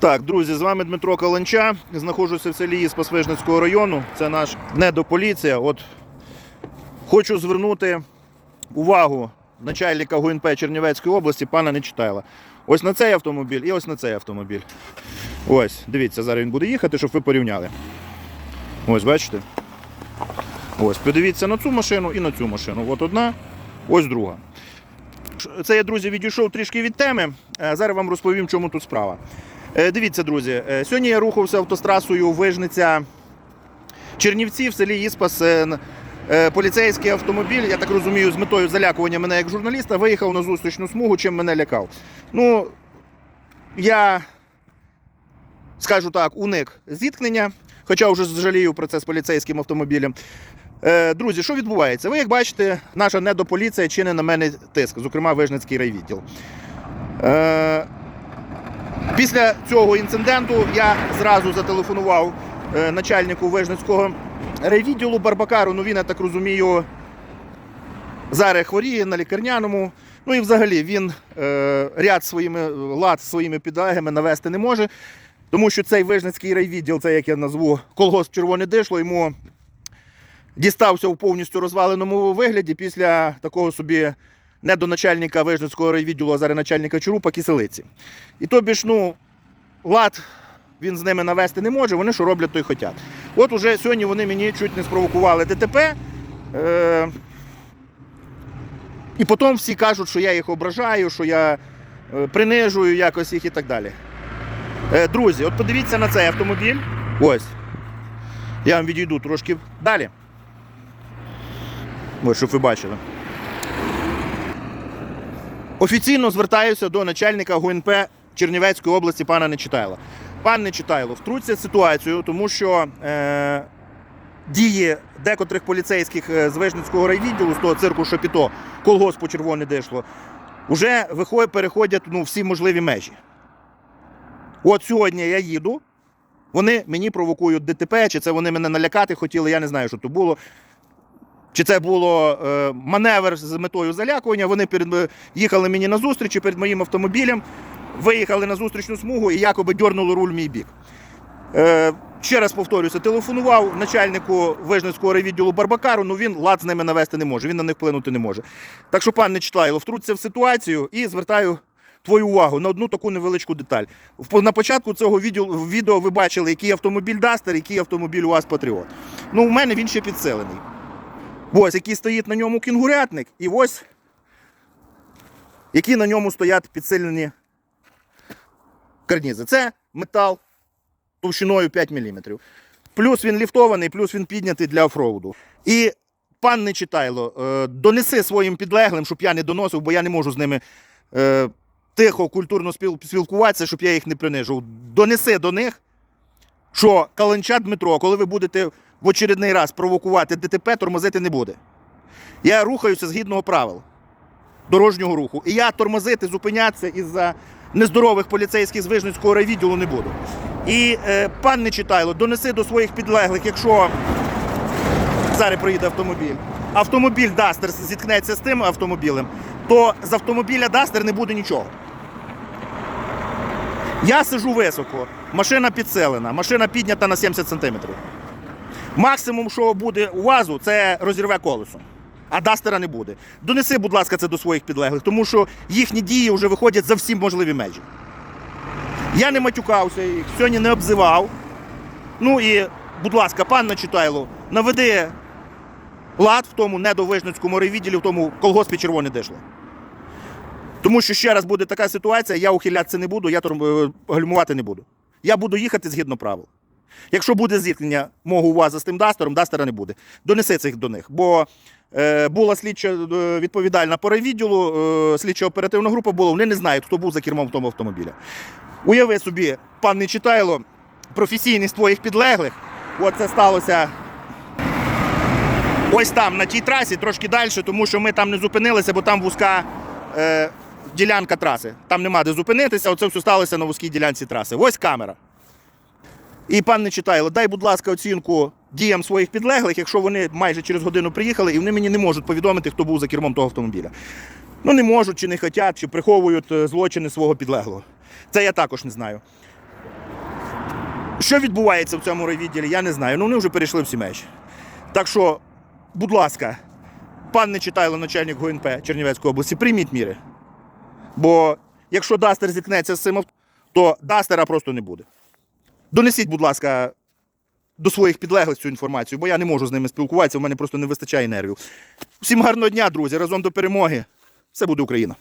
Так, друзі, з вами Дмитро Каланча. Знаходжуся в селі Іспасвижницького району. Це наш недополіція. От хочу звернути увагу начальника ГУНП Чернівецької області, пана Нечитайла. Ось на цей автомобіль і ось на цей автомобіль. Ось, дивіться, зараз він буде їхати, щоб ви порівняли. Ось, бачите? Ось, подивіться на цю машину і на цю машину. От одна, ось друга. Це я, друзі, відійшов трішки від теми. Е, Зараз вам розповім, чому тут справа. Е, Дивіться, друзі, е, сьогодні я рухався автострасою Вижниця Чернівці в селі Іспас. Е, Поліцейський автомобіль, я так розумію, з метою залякування мене як журналіста, виїхав на зустрічну смугу, чим мене лякав. Ну, я скажу так, уник зіткнення, хоча вже жалію про це з поліцейським автомобілем. Друзі, що відбувається? Ви як бачите, наша недополіція чинить на мене тиск, зокрема Вижницький райвідділ. Після цього інциденту я зразу зателефонував е, начальнику Вижницького райвідділу Барбакару. Ну він, я так розумію, зараз хворіє на лікарняному. Ну і взагалі він е, ряд своїми лад своїми підлегами навести не може, тому що цей Вижницький райвідділ, це як я назву колгосп Червоне дишло, йому дістався в повністю розваленому вигляді після такого собі не до начальника Вижницького райвідділу, а зараз начальника Чорупа Киселиці. І тобі ж, ну, лад він з ними навести не може, вони що роблять, то й хотять. От уже сьогодні вони мені чуть не спровокували ДТП. Е- і потім всі кажуть, що я їх ображаю, що я е, принижую якось їх і так далі. Е, друзі, от подивіться на цей автомобіль. Ось. Я вам відійду трошки далі. Ось, щоб ви бачили. Офіційно звертаюся до начальника ГУНП Чернівецької області пана Нечитайла. Пан Нечитайло, втруться ситуацію, тому що е, дії декотрих поліцейських е, з Вижницького райвідділу, з того цирку Шапіто, колгоспу червоне дишло, вже виходять, переходять ну, всі можливі межі. От сьогодні я їду, вони мені провокують ДТП, чи це вони мене налякати хотіли, я не знаю, що то було. Чи це було е, маневр з метою залякування? Вони перед, їхали мені на зустріч перед моїм автомобілем, виїхали на зустрічну смугу і якоби дьорнули руль в мій бік. Е, ще раз повторюся, телефонував начальнику Вижницького райвідділу Барбакару, ну він лад з ними навести не може, він на них вплинути не може. Так що, пан Нечитайло, втрутся в ситуацію і звертаю твою увагу на одну таку невеличку деталь. На початку цього відео, ви бачили, який автомобіль Дастер, який автомобіль УАЗ Патріот. Ну, у мене він ще підсилений. Ось, який стоїть на ньому кінгурятник, і ось які на ньому стоять підсилені карнізи. Це метал товщиною 5 мм. Плюс він ліфтований, плюс він піднятий для офроуду. І пан Нечитайло, е, донеси своїм підлеглим, щоб я не доносив, бо я не можу з ними е, тихо, культурно спілкуватися, щоб я їх не принижував. Донеси до них, що Каланча Дмитро, коли ви будете в очередний раз провокувати ДТП, тормозити не буде. Я рухаюся згідно правил дорожнього руху. І я тормозити, зупинятися із-за нездорових поліцейських з Вижницького райвідділу не буду. І е, пан Нечитайло, донеси до своїх підлеглих, якщо зараз проїде автомобіль, автомобіль Дастер зіткнеться з тим автомобілем, то з автомобіля Дастер не буде нічого. Я сижу високо, машина підселена, машина піднята на 70 см. Максимум, що буде у УАЗу, це розірве колесо. А Дастера не буде. Донеси, будь ласка, це до своїх підлеглих, тому що їхні дії вже виходять за всі можливі межі. Я не матюкався, їх сьогодні не обзивав. Ну і, будь ласка, пан Начитайло, наведи лад в тому недовижницькому райвідділі, в тому колгоспі червоне дишло. Тому що ще раз буде така ситуація, я ухилятися не буду, я е, гальмувати не буду. Я буду їхати згідно правил. Якщо буде зіткнення мого УАЗа з тим Дастером, Дастера не буде. Донеси цих до них. Бо е, була слідча е, відповідальна по райвідділу, е, слідча оперативна група була, вони не знають, хто був за кермом в тому автомобілі. Уяви собі, пан Нечитайло, професійність твоїх підлеглих. От це сталося ось там, на тій трасі, трошки далі, тому що ми там не зупинилися, бо там вузька е, ділянка траси. Там нема де зупинитися, оце все сталося на вузькій ділянці траси. Ось камера. І пан Нечитайло, дай, будь ласка, оцінку діям своїх підлеглих, якщо вони майже через годину приїхали, і вони мені не можуть повідомити, хто був за кермом того автомобіля. Ну, не можуть, чи не хочуть, чи приховують е, злочини свого підлеглого. Це я також не знаю. Що відбувається в цьому райвідділі, я не знаю. Ну вони вже перейшли всі межі. Так що, будь ласка, пан Нечитайло, начальник ГУНП Чернівецької області, прийміть міри. Бо якщо Дастер зіткнеться з цим, авто, то Дастера просто не буде. Донесіть, будь ласка, до своїх підлеглих цю інформацію, бо я не можу з ними спілкуватися, у мене просто не вистачає нервів. Всім гарного дня, друзі! Разом до перемоги! Все буде Україна!